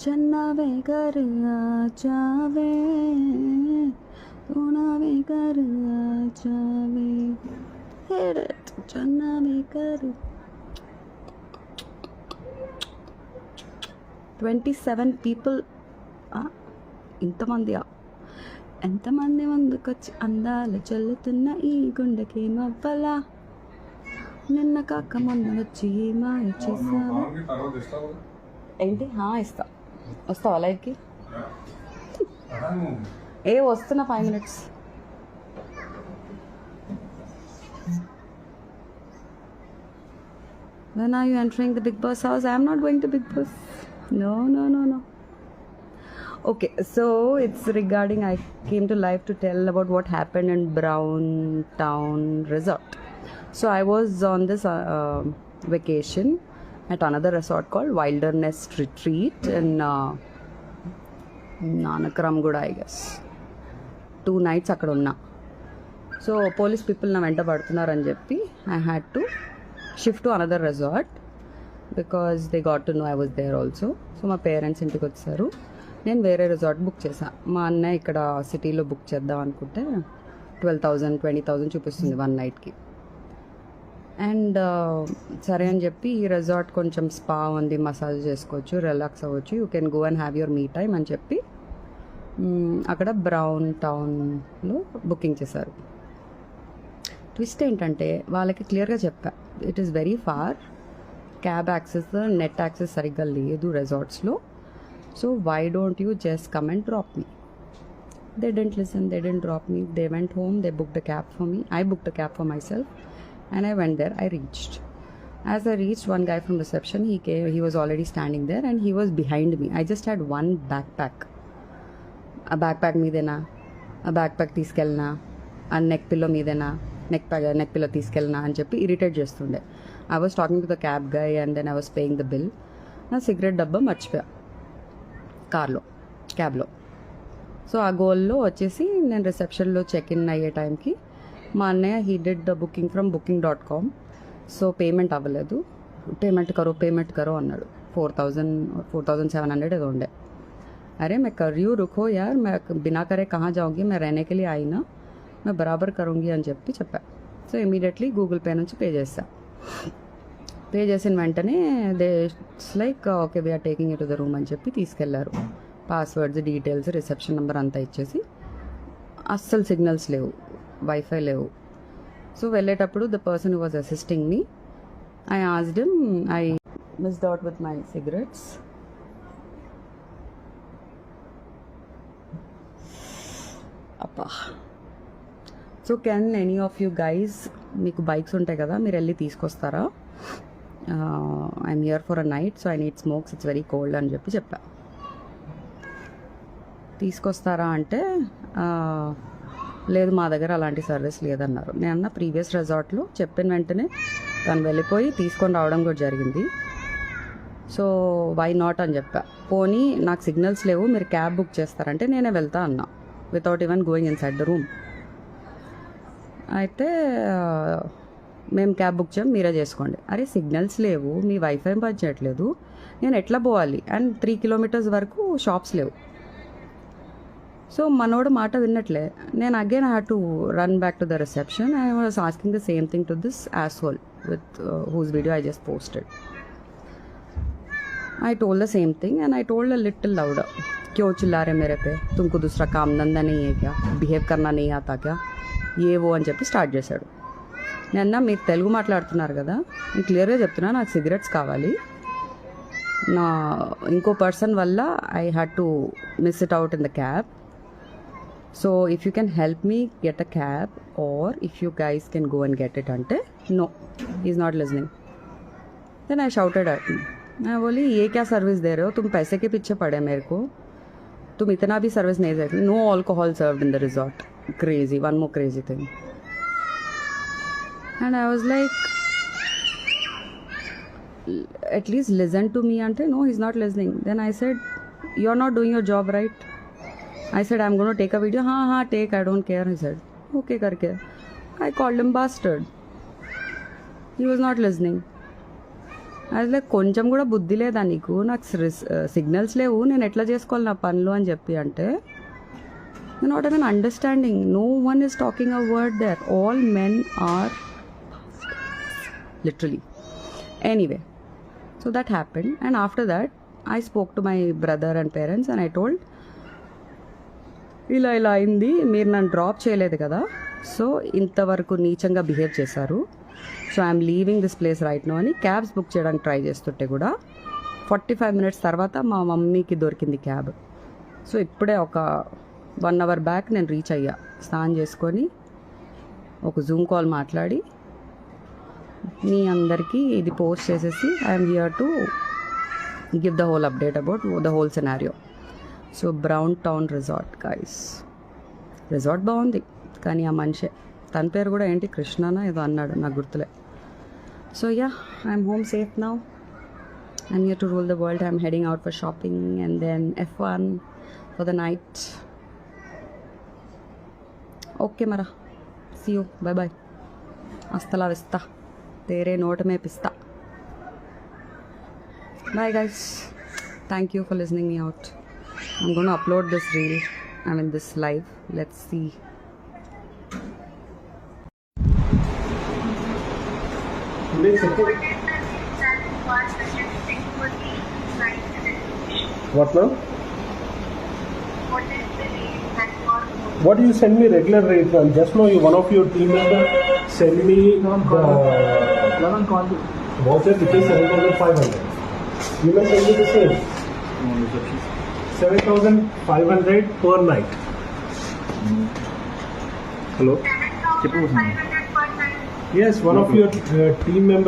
चन्नावे कर आ जावे सोनावे कर आ जावे Hit it. चन्नावे कर ట్వంటీ సెవెన్ పీపుల్ ఇంతమందియా ఎంతమంది ముందుకొచ్చి అందాలు చల్లుతున్న ఈ గుండెకి మవ్వలా నిన్న కాక మొన్న వచ్చి ఈ మాయ చేసావా తర్వాత ఇస్తావు ఏంటి హా, ఇస్తా వస్తావా లైవ్కి అడను. ఏ వస్తున్నా five minutes When are you entering the Big Boss house? I am not going to Big Boss. No, no, no, no. Okay, so it's regarding I came to live to tell about what happened in Brown Town Resort. So I was on this uh, uh, vacation at another resort called Wilderness Retreat in uh, Nanakram కూడా I guess two nights అక్కడ ఉన్నా. So police people నా వెంట పడుతున్నారని చెప్పి I had to shift to another resort because they got to know I was there also so మా parents ఇంటికి వచ్చారు. నేను వేరే రిసార్ట్ బుక్ చేశాను మా అన్నయ్య ఇక్కడ సిటీలో బుక్ చేద్దాం అనుకుంటే ట్వెల్వ్ థౌజండ్ ట్వంటీ థౌజండ్ చూపిస్తుంది వన్ నైట్కి అండ్ సరే అని చెప్పి ఈ రిసార్ట్ కొంచెం స్పా ఉంది మసాజ్ చేసుకోవచ్చు రిలాక్స్ అవ్వచ్చు. You can go and have your me time అని చెప్పి అక్కడ బ్రౌన్ టౌన్లో బుకింగ్ చేశారు. ట్విస్ట్ ఏంటంటే వాళ్ళకి క్లియర్గా చెప్పా. It is very far cab access net access సరిగ్గా లేదు రెసార్ట్స్లో so why don't you just come and drop me they didn't listen they didn't drop me they went home they book the cab for me I book the cab for myself and i went there i reached. As i reached one guy from reception he came he was already standing there and he was behind me. I just had one backpack. ఆ backpack మీదేనా? ఆ backpack తీసుకెళ్ళినా? ఆ neck pillow మీదేనా? Neck pack neck pillow తీసుకెళ్ళినా? అని చెప్పి irritate చేస్తుండే. I was talking to the cab guy and then I was paying the bill నా సిగరెట్ డబ్బా మర్చిపోయా. కార్లో క్యాబ్లో సో ఆ గోల్లో వచ్చేసి నేను రిసెప్షన్లో చెక్ ఇన్ అయ్యే టైంకి మా అన్నయ్య he did the booking from booking dot com so payment అవ్వలేదు పేమెంట్ కరో పేమెంట్ కరో అన్నాడు four thousand four thousand seven hundred ఏదో ఉండే अरे मैं कर रही हूँ रुको यार मैं बिना करे कहाँ जाऊँगी मैं रहने के लिए आई ना मैं బరాబర్ కరుంగి అని చెప్పి చెప్పా సో ఇమీడియట్లీ గూగుల్ పే నుంచి పే చేసా పే చేసిన వెంటనే they like okay we're taking it the room అని చెప్పి తీసుకెళ్లారు పాస్వర్డ్స్ డీటెయిల్స్ రిసెప్షన్ నెంబర్ అంతా ఇచ్చేసి అస్సలు సిగ్నల్స్ లేవు వైఫై లేవు. సో వెళ్ళేటప్పుడు the person was assisting me I asked them I miss out with my cigarettes అప్పా so can any of you guys మీకు బైక్స్ ఉంటాయి కదా మీరు వెళ్ళి తీసుకొస్తారా? I'm here for a night so I need smokes it's very cold అని చెప్పి చెప్పా. తీసుకొస్తారా అంటే లేదు మా దగ్గర అలాంటి సర్వీస్ లేదన్నారు. నేను అన్న ప్రీవియస్ రిజార్ట్లో చెప్పిన వెంటనే తను వెళ్ళిపోయి తీసుకొని రావడం కూడా జరిగింది. సో వై నాట్ అని చెప్పా. పోనీ నాకు సిగ్నల్స్ లేవు మీరు క్యాబ్ బుక్ చేస్తారంటే నేనే వెళ్తా అన్నా without even going inside the room అయితే మేము క్యాబ్ బుక్ చేయం మీరే చేసుకోండి. అరే సిగ్నల్స్ లేవు మీ వైఫై పనిచేయట్లేదు. నేను ఎట్లా పోవాలి? అండ్ త్రీ కిలోమీటర్స్ వరకు షాప్స్ లేవు. సో మనోడు మాట విన్నట్లే నేను again had to run back to the reception I was asking the same thing to this asshole with whose video I just posted I told the same thing and I told a little louder क्यों चिल्ला रहे मेरे पे तुमको दूसरा काम धंधा नहीं है क्या బిహేవ్ करना नहीं आता क्या ఏ ఓ అని చెప్పి స్టార్ట్ చేశాడు నేను మీరు తెలుగు మాట్లాడుతున్నారు కదా నేను క్లియర్గా చెప్తున్నా నాకు సిగరెట్స్ కావాలి నా ఇంకో పర్సన్ వల్ల I had to miss it out in the cab so if you can help me get a cab or if you guys can go and get it ante no he's not listening then i shouted at him मैं बोली ये क्या service दे रहे हो तुम पैसे के पीछे पड़े मेरे को तुम इतना भी सर्विस नहीं दे सकते no alcohol served in the resort crazy one more crazy thing and I was like at least listen to me आंटे no is not listening then I said you are not doing your job right i said i'm going to take a video ha ha take i don't care he said okay karke i called him bastard he was not listening అదే కొంచెం కూడా బుద్ధి లేదా నీకు నాకు signals లేవు నేను ఎట్లా చేసుకోవాలి నా పనులు అని చెప్పి అంటే not even understanding no one is talking a word there all men are literally anyway so that happened and after that I spoke to my brother and parents and I told ఇలా ఇలా అయింది. మీరు నన్ను drop చేయలేదు కదా. So ఇంతవరకు నీచంగా behave చేశారు. So I'm leaving this place right now అని క్యాబ్స్ బుక్ చేయడానికి ట్రై చేస్తుంటే కూడా ఫార్టీ ఫైవ్ మినిట్స్ తర్వాత మా మమ్మీకి దొరికింది క్యాబ్. సో ఇప్పుడే ఒక వన్ అవర్ బ్యాక్ నేను రీచ్ అయ్యా. స్నానం చేసుకొని ఒక జూమ్ కాల్ మాట్లాడి మీ అందరికీ ఇది పోస్ట్ చేసేసి I'm here to give the whole update about the whole scenario. So brown town resort guys. Resort బాగుంది కానీ ఆ మనిషే తన పేరు కూడా ఏంటి? కృష్ణనా? ఏదో అన్నాడు నాకు గుర్తులే. So ya I'm home safe now. And you to rule the world. I'm heading out for shopping and then F one for the night. Okay Mara. See you. Bye bye అస్తలా విస్తా. తేరే నోటమే పిస్తా. Bye guys. Thank you for listening me out I'm gonna upload this reel I mean this live let's see What now? What do you send me regular rate from? Just now you, one of your team members send me the... What is it? It is 7,500. You may send me the same. No, 7,500 per night. Hello? Yes, one of your uh, team members.